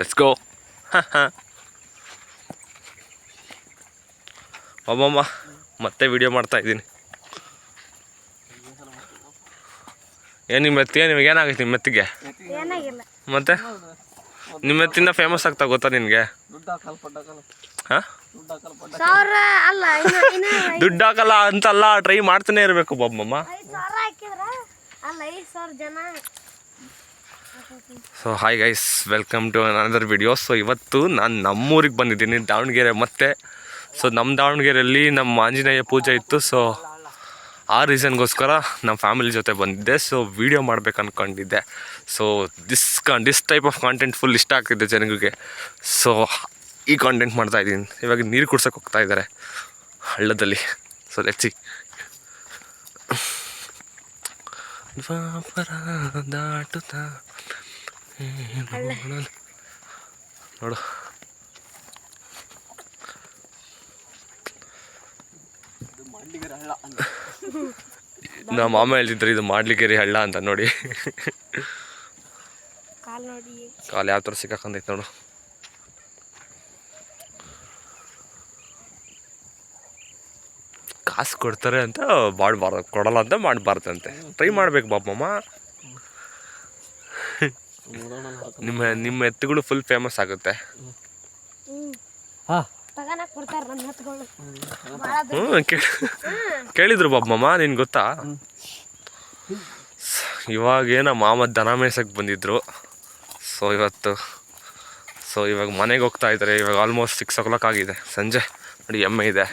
Let's go ಒಬ್ಬಮ್ಮ ಮತ್ತೆ video ಮಾಡ್ತಾ ಇದ್ದೀನಿ. ಏನು ನಿಮ್ಮ ಮೆತ್ತಿಗೆ ನಿಮಗೆ ಏನಾಗೈತೆ ನಿಮ್ಮ ಮೆತ್ತಿಗೆ? ಮತ್ತೆ? ನಿಮ್ಮ ಮೆತ್ತಿನ ಫೇಮಸ್ ಆಗ್ತಾ ಗೊತ್ತಾ ನಿನಗೆ? ದುಡ್ಡು ಹಾಕಲ್ಲ ಅಂತಲ್ಲ ಟ್ರೈ ಮಾಡ್ತಾನೆ ಇರಬೇಕು ಬೊಮ್ಮಮ್ಮ ಐದು ಸಾವಿರ ಹಾಕಿದ್ರ ಅಲ್ಲ ಐದು ಸಾವಿರ ಜನ so hi guys welcome to another video so ಇವತ್ತು ನಾನು ನಮ್ಮೂರಿಗೆ ಬಂದಿದ್ದೀನಿ, ದಾವಣಗೆರೆ ಮತ್ತೆ. ಸೊ ನಮ್ಮ ದಾವಣಗೆರೆಯಲ್ಲಿ ನಮ್ಮ ಆಂಜನೇಯ ಪೂಜೆ ಇತ್ತು. ಸೊ ಆ ರೀಸನ್ಗೋಸ್ಕರ ನಮ್ಮ ಫ್ಯಾಮಿಲಿ ಜೊತೆ ಬಂದಿದ್ದೆ. ಸೊ ವೀಡಿಯೋ ಮಾಡ್ಬೇಕು ಅಂದ್ಕೊಂಡಿದ್ದೆ ಸೊ ದಿಸ್ ಕಾ this type of content full ಇಷ್ಟ ಆಗ್ತಿದೆ ಜನಗಳಿಗೆ. ಸೊ ಈ ಕಾಂಟೆಂಟ್ ಮಾಡ್ತಾ ಇದ್ದೀನಿ. ಇವಾಗ ನೀರು ಕುಡ್ಸೋಕೆ ಹೋಗ್ತಾ ಇದ್ದಾರೆ. ಹಳ್ಳದಲ್ಲಿ. ಸೊ ಲೆಚ್ಚಿ ದ್ವಾಪರ ದಾಟುತ್ತ? ನೋಡು. ನಮ್ಮ ಮಾಮ ಹೇಳ್ತಿದ್ರು ಇದು ಮಾಡ್ಲಿಕ್ಕೆ ಹಳ್ಳ ಅಂತ ನೋಡಿ. ಕಾಲ್ ನೋಡಿ. ಕಾಲು ಯಾವ ಥರ ಸಿಕ್ಕಾಕಂದೈತೆ ನೋಡು. ಕಾಸು ಕೊಡ್ತಾರೆ ಅಂತ ಮಾಡಬಾರ್ದು ಕೊಡಲ್ಲ ಅಂತ ಮಾಡಬಾರ್ದಂತೆ. ಟ್ರೈ ಮಾಡ್ಬೇಕು ಬಾಬಮ್ಮ ನಿಮ್ಮ ನಿಮ್ಮ ಎತ್ತುಗಳು ಫುಲ್ ಫೇಮಸ್ ಆಗುತ್ತೆ. ಹ್ಞೂ ಕೇಳಿದ್ರು ಬಾಬಮ್ಮ ನಿನ್ಗೆ ಗೊತ್ತಾ? ಇವಾಗೇನ ಮಾಮ ದನ ಮೇಯ್ಸಕ್ಕೆ ಬಂದಿದ್ರು. ಸೊ ಇವತ್ತು ಸೊ ಇವಾಗ ಮನೆಗೆ ಹೋಗ್ತಾ ಇದ್ದಾರೆ ಇವಾಗ ಆಲ್ಮೋಸ್ಟ್ ಸಿಕ್ಸ್ ಓ ಕ್ಲಾಕ್ ಆಗಿದೆ. ಸಂಜೆ ನೋಡಿ ಎಮ್ಮೆ ಇದೆ.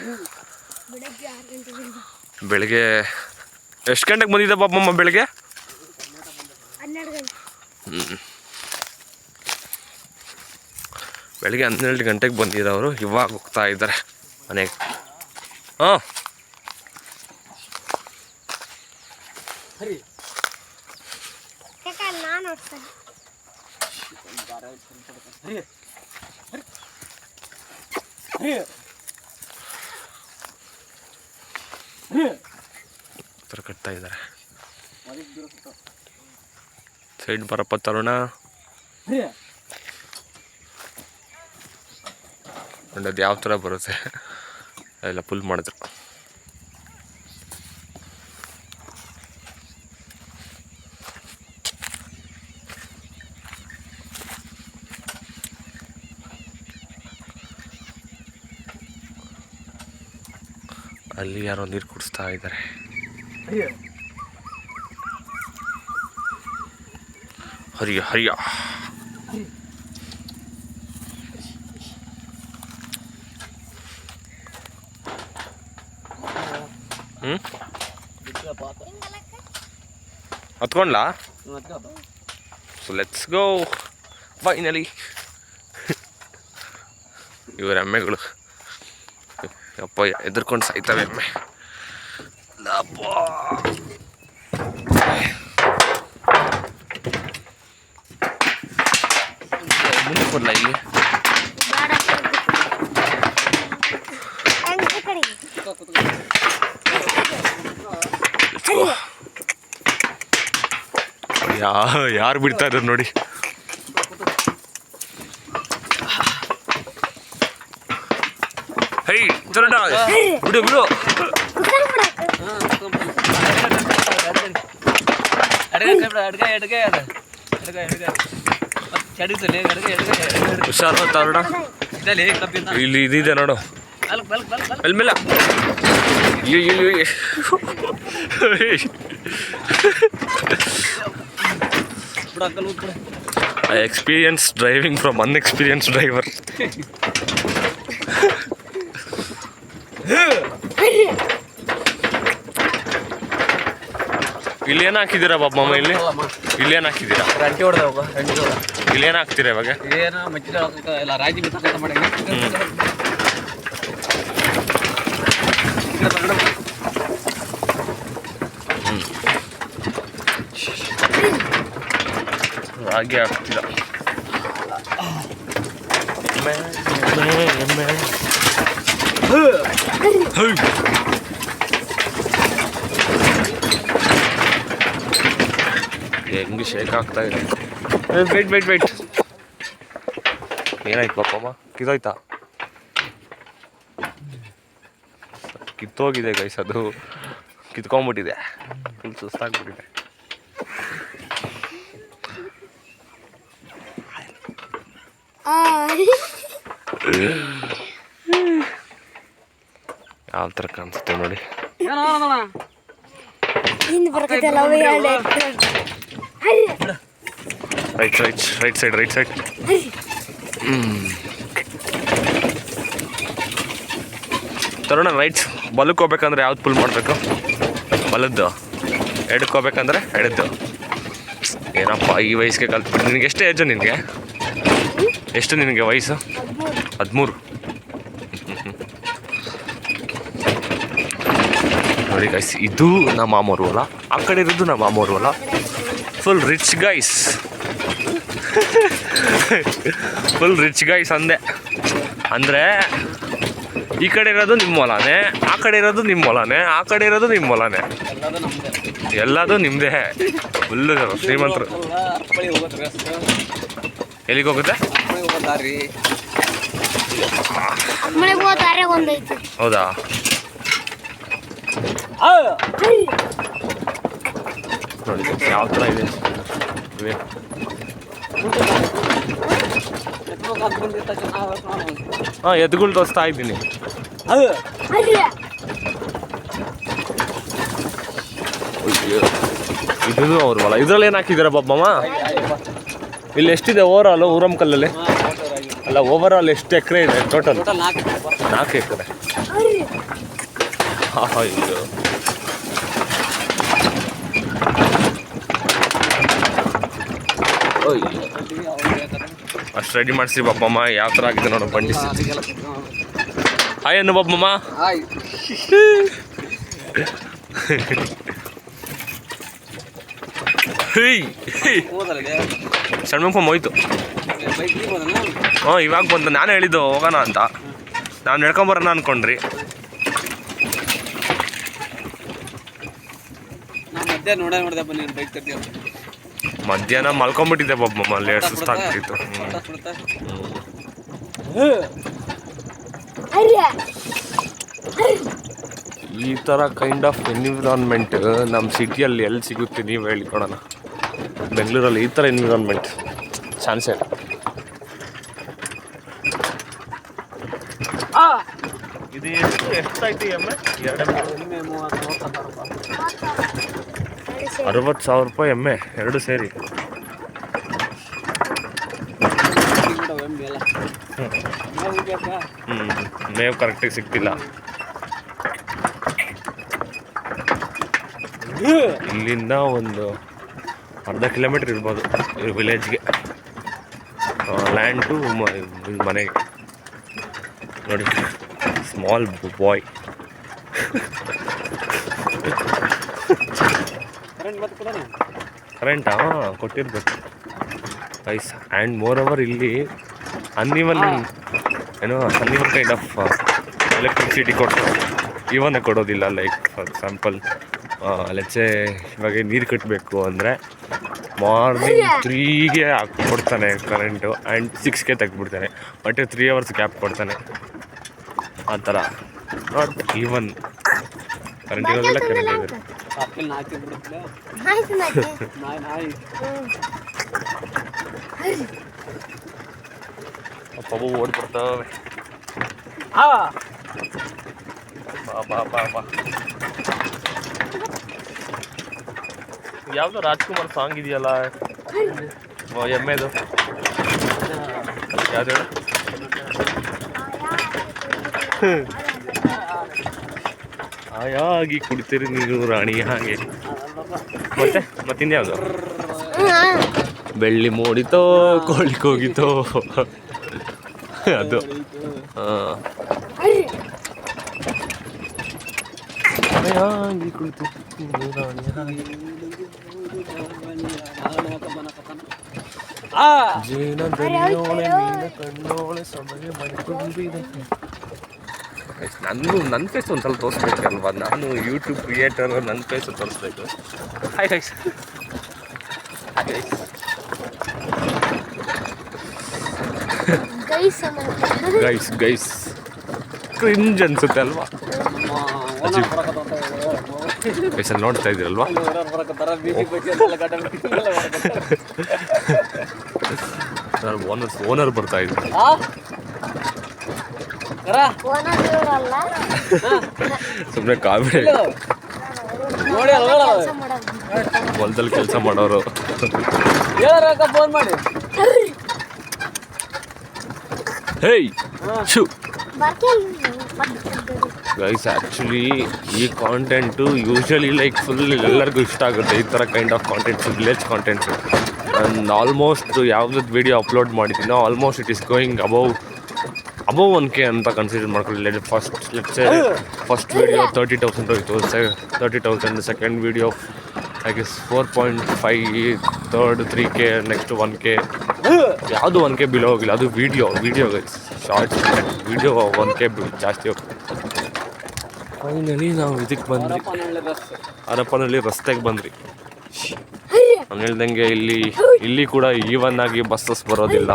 ಬೆಳಗ್ಗೆ ಎಷ್ಟು ಗಂಟೆಗೆ ಬಂದಿದ್ದೆ ಪಾಪಮ್ಮ ಬೆಳಿಗ್ಗೆ? ಹ್ಞೂ ಬೆಳಿಗ್ಗೆ ಹನ್ನೆರಡು ಗಂಟೆಗೆ ಬಂದಿದ್ದವರು ಇವಾಗ ಹೋಗ್ತಾ ಇದ್ದಾರೆ ಮನೆಗೆ. ಹಾಂ. ಹರಿ ಯಾಕ ನಾನು ಓಡಿಸ್ತೇನೆ ಹರಿ ಹರಿ ಹರಿ ಥರ ಕಟ್ತಾ ಇದ್ದಾರೆ. ಸೈಡ್ ಬರಪ್ಪ ತರುಣ. ಅದು ಯಾವ ಥರ ಬರುತ್ತೆ. ಎಲ್ಲ ಫುಲ್ ಮಾಡಿದ್ರು. ಅಲ್ಲಿ ಯಾರೋ ನೀರು ಕುಡಿಸ್ತಾ ಇದ್ದಾರೆ ಹರಿ ಹರಿಯ ಹರಿಯ. ಹ್ಞೂ ಹತ್ಕೊಂಡ್ಲಾ? ಸೊ ಲೆಟ್ಸ್ ಗೋ ಫೈನಲಿ ಇವರ ಎಮ್ಮೆಗಳು ಅಪ್ಪ ಎದುರ್ಕೊಂಡು ಸಾಯ್ತವೆ ಎಮ್ಮೆ ಅಪ್ಪ. ಮುಂದೆ ಕೊಡ್ಲಾ ಇಲ್ಲಿ ಬೇಡ ಹೆಂಗ್ ಈ ಕಡೆಗೆ Let's go. ಯಾ, ಯಾರು ಬಿಡ್ತಾ ಇದ್ದಾರೆ ನೋಡಿ ಚಡಿತಲೆ ಅಡ್ಗೆ ಅಡ್ಗೆ ಹುಷಾರು ತರುಣ ಇದಲ್ಲಿ ಕಬ್ಬಿಂದ ಇಲ್ಲಿ ಇದಿದೆ ನೋಡು ಬಲ್ಕ್ ಬಲ್ಕ್ ಬಲ್ಕ್ ಬಲ್ಕ್ ಅಲ್ಲಿ ಮೇಲೆ ಅಯ್ಯೋ ಅಯ್ಯೋ ಅಯ್ಯೋ. ಬಿಡು ಅಂಕಲ್ ಊದ್ ಬಿಡು I experienced driving from unexperienced driver. ಇಲ್ಲಿ ಏನು ಹಾಕಿದ್ದೀರಾ ಬಾಬಮ್ಮ ಇಲ್ಲಿ ಇಲ್ಲಿ ಇಲ್ಲೇನು ಹಾಕಿದ್ದೀರಾ ರಂಟಿ ರಂಟಿ ಹೊಡೆದ ಇಲ್ಲಿ ಏನು ಹಾಕ್ತೀರಾ ಇವಾಗ ಏನ ಮಜ್ಜಿಗೆ ಎಲ್ಲ ರಾಜಿ ಬಿತ್ತಕ್ಕ ಮಾಡಿ ರಾಗಿ ಹಾಕ್ತೀರಾ ಎಮ್ಮೆ, ಎಮ್ಮೆ, ಎಮ್ಮೆ. ಹೈ. ಹೆಂಗ್ ಶೇಕ್ ಆಗ್ತಾ ಇದೆ. ವೇಟ್ ವೇಟ್ ವೇಟ್ ಏನಾಯ್ತು ಪಾಪಮ್ಮ? ಕಿತ್ತೋಯ್ತಾ ಕಿತ್ತೋಗಿದೆ ಗೈಸ್ ಅದು. ಕಿತ್ಕೊಂಡ್ಬಿಟ್ಟಿದೆ. ಫುಲ್ ಸುಸ್ತಾಗ್ಬಿಟ್ಟಿದೆ. ಯಾವ ಥರ ಕಾಣಿಸುತ್ತೆ ನೋಡಿ. Right right right side right side ತರೋಣ right ಬಲಕ್ಕೆ ಹೋಗ್ಬೇಕಂದ್ರೆ ಯಾವ್ದು ಪುಲ್ ಮಾಡಬೇಕು? ಬಲದ್ದು. ಎಡಕ್ಕೆ ಹೋಗ್ಬೇಕಂದ್ರೆ ಎಡದ್ದು. ಏನಪ್ಪ ಈ ವಯಸ್ಸಿಗೆ ಕಲ್ತ್ಬಿಟ್ಟು ನಿನಗೆ ಎಷ್ಟು ಏಜು ನಿನಗೆ? ಎಷ್ಟು ನಿನಗೆ ವಯಸ್ಸು? ಹದಿಮೂರು. ನೋಡಿ ಗೈಸ್ ಇದು ನಮ್ಮ ಮಾಮೂರು ಹೊಲ ಆ ಕಡೆ ಇರೋದು ನಮ್ಮ ಮಾಮೂರು ಹೊಲ full rich guys full rich guys ಅಂದೆ. ಅಂದರೆ ಈ ಕಡೆ ಇರೋದು ನಿಮ್ಮ ಹೊಲನೇ ಆ ಕಡೆ ಇರೋದು ನಿಮ್ಮ ಹೊಲನೇ ಆ ಕಡೆ ಇರೋದು ನಿಮ್ಮ ಹೊಲನೇ. ಎಲ್ಲದೂ ನಿಮ್ಮದೇ ಫುಲ್ಲು ಶ್ರೀಮಂತರು. ಎಲ್ಲಿಗೆ ಹೋಗುತ್ತೆ? ಹೌದಾ? ನೋಡಿ ಯಾವ ಥರ ಇದೆ ಇವೆ. ನಾವು ಹಾಂ ಎದ್ದುಗಳು ತೋರಿಸ್ತಾ ಇದ್ದೀನಿ ಅದು. ಇದು ಅವ್ರ ಹೊಲ. ಇದ್ರಲ್ಲಿ ಏನು ಹಾಕಿದ್ದೀರಾ ಬಾಬಮ್ಮ ಇಲ್ಲಿ ಎಷ್ಟಿದೆ ಓವರ್ ಆಲ್ ಊರಮ್ಕಲ್ಲಲ್ಲಿ ಅಲ್ಲ ಓವರ್ ಆಲ್ ಎಷ್ಟು ಎಕರೆ ಇದೆ ಟೋಟಲ್ ನಾಲ್ಕು ಎಕರೆ ಎಕರೆ. ಇದು ಅಷ್ಟು ರೆಡಿ ಮಾಡಿಸಿ ಬಾಬಮ್ಮ ಯಾವ ಥರ ಆಗಿದೆ ನೋಡೋ ಬಂಡಿ. ಹಾಯ್ ಅನ್ನು ಹೋದಲ್ಲಿಗೆ ಸಣ್ಣ ಹೋಯ್ತು ಈಗ ಹೋದನ ಹ್ಞೂ ಇವಾಗ ಬಂತು. ನಾನು ಹೇಳಿದ್ದು ಹೋಗೋಣ ಅಂತ. ನಾನು ನಡ್ಕೊಂಬರೋಣ ಅನ್ಕೊಂಡ್ರಿ. ನೋಡೇ ನೋಡ್ದೆ ಬನ್ನಿ ಬೈಕ್ ತರ್ತೀವಿ ಮಧ್ಯಾಹ್ನ ಮಲ್ಕೊಂಬಿಟ್ಟಿದ್ದೆ ಬಾಬಮ್ಮ ಲೇಟ್ ಸುಸ್ತಾಗ್ಬಿಟ್ಟಿತ್ತು ಆಗ್ಬಿಟ್ಟಿತ್ತು. ಈ ಥರ ಕೈಂಡ್ ಆಫ್ ಎನ್ವಿರಾನ್ಮೆಂಟ್ ನಮ್ಮ ಸಿಟಿಯಲ್ಲಿ ಎಲ್ಲಿ ಸಿಗುತ್ತೆ ನೀವು ಹೇಳಿಕೊಡೋಣ ಬೆಂಗಳೂರಲ್ಲಿ ಈ ಥರ ಎನ್ವಿರಾನ್ಮೆಂಟ್ ಚಾನ್ಸ್ ಇಲ್ಲ. ಇದು ಎಷ್ಟು ಎಷ್ಟಾಯ್ತು ಎಮ್ಮೆ ಎರಡು ಮೂವತ್ತು ಮೂವತ್ತು ಅರವತ್ತು ಸಾವಿರ ರೂಪಾಯಿ ಎಮ್ಮೆ, ಎರಡು ಸೇರಿ. ಹ್ಞೂ ಮೇವು ಕರೆಕ್ಟಾಗಿ ಸಿಗ್ತಿಲ್ಲ. ಇಲ್ಲಿಂದ ಒಂದು ಅರ್ಧ ಕಿಲೋಮೀಟ್ರ್ ಇರ್ಬೋದು ವಿಲೇಜ್ಗೆ ಲ್ಯಾಂಡ್ ಟು ಮನೆಗೆ. ನೋಡಿ ಸ್ಮಾಲ್ ಬಾಯ್ ಕರೆಂಟ್ ಹಾಂ ಕೊಟ್ಟಿರ್ಬೇಕು. ಐಸ್ ಆ್ಯಂಡ್ ಮೋರ್ ಓವರ್ ಇಲ್ಲಿ ಅನ್ನಿವಲ್ ಏನೋ ಅನ್ನಿವಲ್ ಕೈಂಡ್ ಆಫ್ ಎಲೆಕ್ಟ್ರಿಸಿಟಿ ಕೊಡ್ತಾರೆ. ಇವನ್ನ ಕೊಡೋದಿಲ್ಲ ಲೈಕ್ ಫಾರ್ ಎಕ್ಸಾಂಪಲ್ ಲೆಚ್ಚೆ ಇವಾಗ ನೀರು ಕಟ್ಟಬೇಕು ಅಂದರೆ ಮಾರ್ನಿಂಗ್ ತ್ರೀಗೆ ಕೊಡ್ತಾನೆ ಕರೆಂಟು ಆ್ಯಂಡ್ ಸಿಕ್ಸ್ಗೆ ತೆಗ್ದುಬಿಡ್ತಾನೆ. ಬಟ್ ತ್ರೀ ಅವರ್ಸ್ ಗ್ಯಾಪ್ ಕೊಡ್ತಾನೆ. ಆ ಥರ. ನಾಟ್ ಈವನ್ ಕರೆಂಟ್ ಇರೋದಿಲ್ಲ ಕರೆಂಟ್ ಇರೋದಿಲ್ಲ ಆಪಲ್ ನಾಲ್ಕು ಬಿಡುತ್ತೆ ಆಯ್ತು ಮತ್ತೆ ನಾಯಿ ನಾಯಿ ಪಬ್ಬು ಓಡ್ಬಿಡ್ತಾವೆ ಆ ಬಾ ಬಾ ಬಾ ಬಾ ಯಾವ್ದೋ ರಾಜ್ಕುಮಾರ್ ಸಾಂಗ್ ಇದೆಯಲ್ಲ ಓ, ಎಮ್ಮೆದು ಯಾವ್ದು ಹೇಳು ಆಯಾಗಿ ಕುಡಿತೀರಿ ನೀನು ರಾಣಿ ಹಾಗೆ. ಮತ್ತೆ? ಮತ್ತಿನ್ಯಾವುದು ಬೆಳ್ಳಿ ಮೋಡಿತೋ ಕೋಳಿ ಹೋಗಿತೋ ಅದು. ಹಾಂ. ಆಯಾಗಿ ಕುಳಿತು ರಾಣಿ ಹಾಗೆ. ದನಿಯೋಳೆ ಮೀನ ಕಣ್ಣೋಳೆ ಸಮಯ ಮಡಿಕೊಂಡಿದೆ. ನನಗೂ ನನ್ನ ಫೇಸ್ ಒಂದು ಸ್ವಲ್ಪ ತೋರಿಸ್ಬೇಕಲ್ವ ನಾನು ಯೂಟ್ಯೂಬ್ ಕ್ರಿಯೇಟರ್ ನನ್ನ ಫೇಸ್ ತೋರಿಸ್ಬೇಕು. Hi guys hi guys guys cringe ಅನ್ಸುತ್ತೆ ಅಲ್ವಾ? ಗೈಸ್ ಅಲ್ಲಿ ನೋಡ್ತಾ ಇದ್ದೀರಲ್ವಾ? ಓನರ್ ಬರಕತ್ತಾರ ಬೀದಿ ಬಗ್ಗೆ ಎಲ್ಲ ಗಡ್ಡ ಬಿಟ್ಟಿಲ್ಲ ಸರ್ ಓನರ್ ಓನರ್ ಬರ್ತಾ ಇದ್ರು ಆ ಕರ ಓನರ್ ಇವ್ರಲ್ಲ ಸುಮ್ಮನೆ ಕಾಮಿಡಿ ಹೊಲದಲ್ಲಿ ಕೆಲಸ ಮಾಡೋರು. ಫೋನ್ ಮಾಡಿ? ಹೇಯ್ ಶೂ ಗೈಸ್ ಆ್ಯಕ್ಚುಲಿ ಈ ಕಾಂಟೆಂಟು ಯೂಶ್ವಲಿ ಲೈಕ್ ಫುಲ್ ಎಲ್ಲರಿಗೂ ಇಷ್ಟ ಆಗುತ್ತೆ. ಈ ಥರ kind of contents village contents and almost ಯಾವ್ದು video upload ಮಾಡಿದ್ದೀನೋ almost it is going above above one K ಅಂತ ಕನ್ಸಿಡರ್ ಮಾಡ್ಕೊಳ್ಳಿ first let's first video thirty thousand ಹೋಯಿತು thirty thousand second video I guess four point five third three K next one K ಯಾವುದು one K below ಹೋಗಿಲ್ಲ ಅದು video video shorts video one K ಜಾಸ್ತಿ ಹೋಗ್ತದೆ. Finally ನಾವು ಇದಕ್ಕೆ ಬಂದ್ರಿ ಹರಪನಹಳ್ಳಿ ರಸ್ತೆಗೆ ಬಂದ್ರಿ ನಾನು ಹೇಳ್ದಂಗೆ ಇಲ್ಲಿ ಇಲ್ಲಿ ಕೂಡ ಈವನ್ ಆಗಿ ಬಸ್ಸಸ್ ಬರೋದಿಲ್ಲ.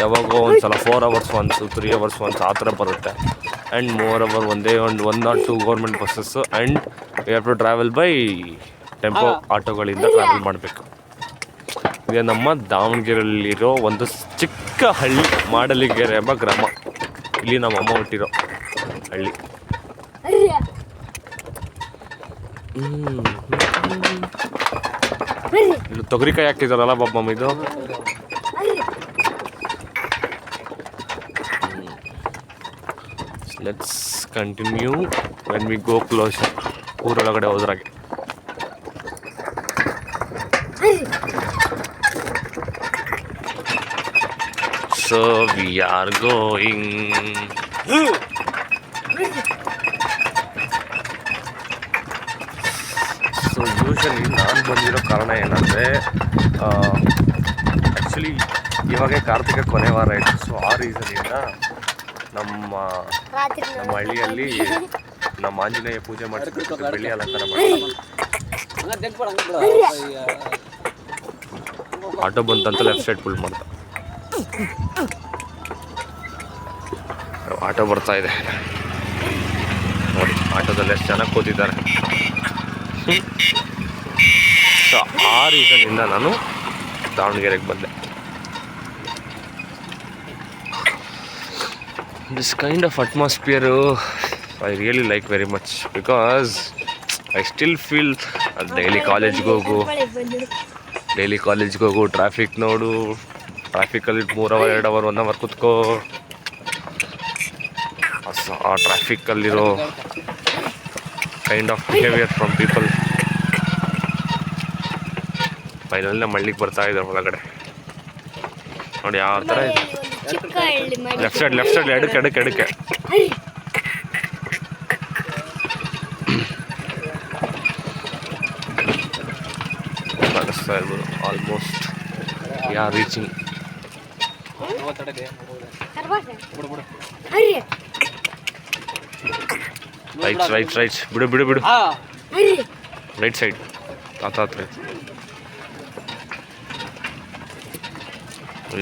ಯಾವಾಗೋ ಒಂದು ಸಲ four hours once three hours once ಆ ಥರ ಬರುತ್ತೆ. ಆ್ಯಂಡ್ ಮೋರ್ ಅವರ್ ಒಂದೇ ಒಂದು one or two government buses and we have to travel by tempo ಆಟೋಗಳಿಂದ travel ಮಾಡಬೇಕು. ಈಗ ನಮ್ಮ ದಾವಣಗೆರೆಯಲ್ಲಿರೋ ಒಂದು ಚಿಕ್ಕ ಹಳ್ಳಿ ಮಾಡಲಿಗೆರೆ ಎಂಬ ಗ್ರಾಮ. ಇಲ್ಲಿ ನಮ್ಮ ಅಮ್ಮ ಹುಟ್ಟಿರೋ ಹಳ್ಳಿ. ತೊಗರಿಕಾಯಿ ಹಾಕಿದಾರಲ್ಲ ಬಾಬಮ್ಮ ಇದು? Let's continue when we go close ಊರೊಳಗಡೆ ಹೋದ್ರಾಗೆ so we are going so usually ನಾನು ಬಂದಿರೋ ಕಾರಣ ಏನಂದರೆ ಆ್ಯಕ್ಚುಲಿ ಇವಾಗೆ ಕಾರ್ತಿಕ ಕೊನೆ ವಾರ ಇತ್ತು ಸೊ ಆ ರೀಸನಿಂದ ನಮ್ಮ ನಮ್ಮ ಹಳ್ಳಿಯಲ್ಲಿ ನಮ್ಮ ಆಂಜನೇಯ ಪೂಜೆ ಮಾಡಿಸ್ಬಿಟ್ಟು ಬೆಳ್ಳಿ ಅಲಂಕಾರ ಮಾಡಿ ಹಂಗ ತೆಗ್ಬೇಡ ಹಂಗ ಆಟೋ ಬಂತಂತ ಲೆಫ್ಟ್ ಸೈಡ್ ಫುಲ್ ಮಾಡ್ದ. ಆಟೋ ಬರ್ತಾ ಇದೆ. ನೋಡಿ ಆಟೋದಲ್ಲಿ ಎಷ್ಟು ಜನ ಕೂತಿದ್ದಾರೆ. ಸೊ ಆ ರೀಸನಿಂದ ನಾನು ದಾವಣಗೆರೆಗೆ ಬಂದೆ. This kind of atmosphere I really like very much because I still feel daily ಕಾಲೇಜ್ಗೆ ಹೋಗು ಡೈಲಿ ಕಾಲೇಜ್ಗೆ ಹೋಗು ಟ್ರಾಫಿಕ್ ನೋಡು ಟ್ರಾಫಿಕಲ್ಲಿ ಮೂರು ಅವರ್ ಎರಡು ಅವರ್ ಒನ್ ಅವರ್ ಕುತ್ಕೋ. ಆ ಟ್ರಾಫಿಕ್ಕಲ್ಲಿರೋ kind of behaviour from people final ನಮ್ಮ ಹಳ್ಳಿಗೆ ಬರ್ತಾ ಇದ್ದಾರೆ ಒಳಗಡೆ. ನೋಡಿ ಯಾವ ಥರ ಇದೆ ಲೆಫ್ಟ್ ಸೈಡ್ ಲೆಫ್ಟ್ ಸೈಡ್ ಎಡಕ್ಕೆ ಎಡಕ್ಕೆ ಎಡಕ್ಕೆ. ಕಾಣಿಸ್ತಾ ಆಲ್ಮೋಸ್ಟ್ ಯಾ ರೀಚಿಂಗ್ ಬಿಡು ಬಿಡು ಹರಿ ರೈಟ್ ರೈಟ್ ರೈಟ್ ಬಿಡು ಬಿಡು ಬಿಡು. ಹಾ. ರೈಟ್ ಸೈಡ್ ಆತ ಹತ್ರ.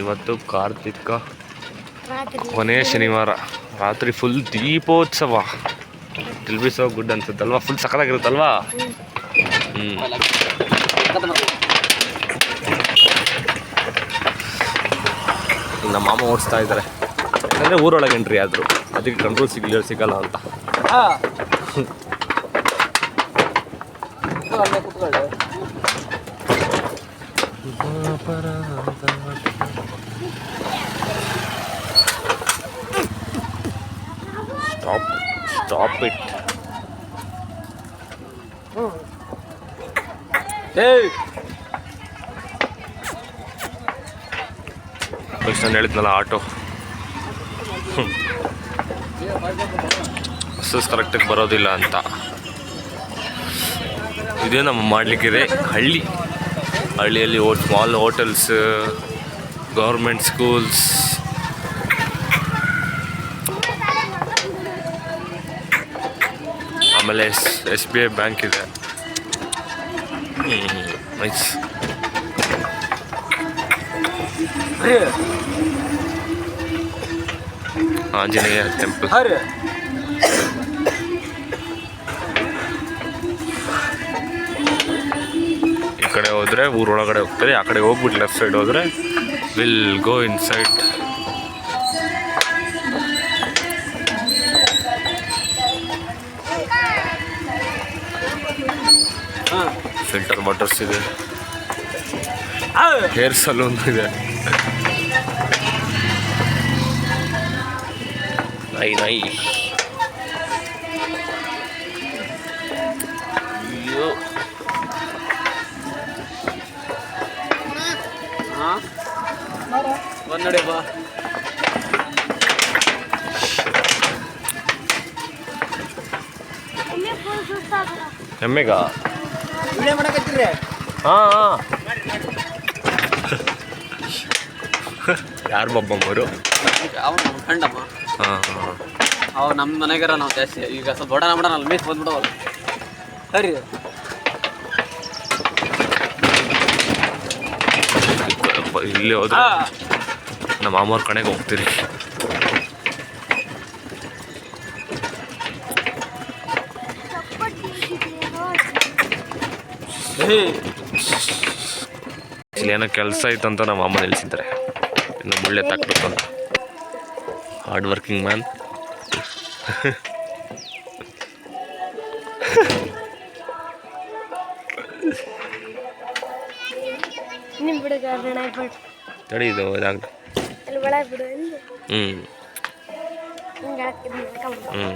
ಇವತ್ತು ಕಾರ್ತಿಕ ಕೊನೆಯ ಶನಿವಾರ. ರಾತ್ರಿ ಫುಲ್ ದೀಪೋತ್ಸವ. ತಿಳಿಸೋ ಬಿ ಸೋ ಗುಡ್ ಅನ್ಸುತ್ತಲ್ವಾ? ಫುಲ್ ಸಕಲಾಗಿರುತ್ತಲ್ವಾ ಹ್ಞೂ ನಮ್ಮ ಮಾಮ ಓಡಿಸ್ತಾ ಇದ್ದಾರೆ ಅಂದ್ರೆ ಊರೊಳಗೆ ಎಂಟ್ರಿ ಆದ್ರು. ಅದಕ್ಕೆ ಕಂಟ್ರೋಲ್ ಸಿಗ್ಲಿ ಸಿಗಲ್ಲ ಅಂತ ಅಲ್ಲೇ ಕೂತ್ಕೊಳ್ಳಿ ಸ್ಟಾಪ್ ಸ್ಟಾಪ್ ಇಟ್ ನಾನು ಹೇಳಿದ್ನಲ್ಲ ಆಟೋ. ಬಸ್ಸಸ್ ಕರೆಕ್ಟಾಗಿ ಬರೋದಿಲ್ಲ ಅಂತ. ಇದೇ ನಮ್ಮ ಮಾಡಲಿಕ್ಕಿದೆ ಹಳ್ಳಿ. ಹಳ್ಳಿಯಲ್ಲಿ ಓಟ್ ಸ್ಮಾಲ್ ಹೋಟೆಲ್ಸ್ ಗೌರ್ಮೆಂಟ್ ಸ್ಕೂಲ್ಸ್ ಆಮೇಲೆ S S B I bank ಇದೆ. ನೈಸ್ ಆಂಜನೇಯ ಟೆಂಪಲ್ ಈ ಕಡೆ ಹೋದ್ರೆ ಊರೊಳಗಡೆ ಹೋಗ್ತಾರೆ ಆ ಕಡೆ ಹೋಗ್ಬಿಟ್ಟು ಲೆಫ್ಟ್ ಸೈಡ್ ಹೋದ್ರೆ will go inside waters ಇದೆ. ಹೇರ್ ಸಲೂನ್ ಇದೆ. ನೈ ನೈ. ಅಯ್ಯೋ. ಹಾಂ? ಬಂದ್ ನೋಡಿ ಬಾ. ಎಮ್ಮೆಗಾ? ಹಾಂ ಹಾಂ. ಯಾರು ಬಬ್ಬಮ್ಮರು ಅವ ನಮ್ಮ ಫ್ರೆಂಡಮ್ಮ ಹಾಂ ಹಾಂ. ಅವ್ ನಮ್ಮ ಮನೆಗಾರ ನಾವು ಜಾಸ್ತಿ ಈಗ ಸ್ವಲ್ಪ ದೊಡ್ಡ ನಮ್ಮ ಅಲ್ಲಿ ಮೀಸ್ ಬಂದ್ಬಿಡವಲ್ಲ. ಸರಿ. ಇಲ್ಲಿ ಹೋದ ನಮ್ಮ ಮಾಮವ್ರ ಕಡೆಗೆ ಹೋಗ್ತೀರಿ. ಇಲ್ಲಿ ಏನೋ ಕೆಲಸ ಇತ್ತಂತ ನಮ್ಮ ಅಮ್ಮ ನಿಲ್ಸಿದ್ದಾರೆ. ಇನ್ನು ಮುಳ್ಳೆ ತಾಕ್ಬೇಕು ಅಂತ. ಹಾರ್ಡ್ ವರ್ಕಿಂಗ್ ಮ್ಯಾನ್ ತಡಿ ಇದು ಹ್ಞೂ ಹ್ಞೂ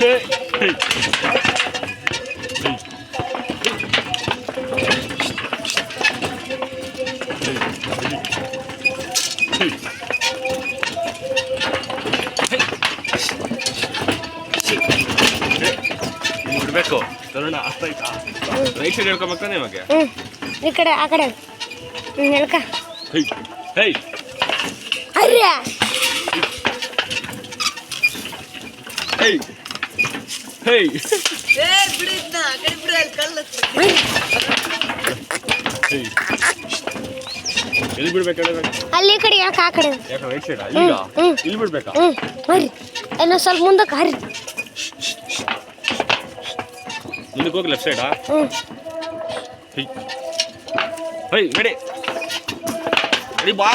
ಹಿಂಗೆ ಹಾಕಿದ್ ಮಾಡ್ಕೊಂಬಿಡು ಹ್ಞೂ ಬಿಡಬೇಕು ತರುಣ ಅರ್ಥ ಆಯ್ತಾ ರೈಟ್ ಸೈಡ್ ಹೇಳ್ಕೊಬೇಕಾ ನಿಮಗೆ ಹ್ಞೂ ಈ ಕಡೆ ಆ ಕಡೆ ಹ್ಞೂ ಹೇಳ್ಕ ಹೈ ಹೈ ಅರ್ಯ ಹೈ ಹೈ ಎಲ್ಲಿ ಬಿಡ್ಬೇಕು ಅಲ್ಲಿ ಕಡೆ ಯಾಕೆ ಆ ಕಡೆ? ಯಾಕೆ ರೈಟ್ ಸೈಡ್ ಹ್ಞೂ ಈಗ? ಇಲ್ಲಿ ಬಿಡ್ಬೇಕಾ? ಹ್ಞೂ ಹರಿ ಏನೋ ಸ್ವಲ್ಪ ಮುಂದಕ್ಕೆ ಹರಿ ಮುಂದಕ್ಕೆ ಹೋಗಿ ಲೆಫ್ಟ್ ಸೈಡಾ ಹ್ಞೂ ಹೈ ಹೈ ರೆಡಿ ರೆಡಿ ಬಾ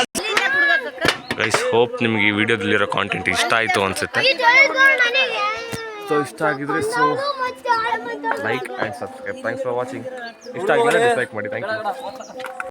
ಗೈಸ್ ಹೋಪ್ ನಿಮಗೆ ಈ ವಿಡಿಯೋದಲ್ಲಿರೋ ಕಾಂಟೆಂಟ್ ಇಷ್ಟ ಆಯಿತು ಅನಿಸುತ್ತೆ. ಸೊ ಇಷ್ಟ ಆಗಿದ್ರೆ so like and subscribe thanks for watching ಇಷ್ಟ ಆಗಿದ್ರೆ ಡಿಸ್ಲೈಕ್ ಮಾಡಿ ಥ್ಯಾಂಕ್ ಯು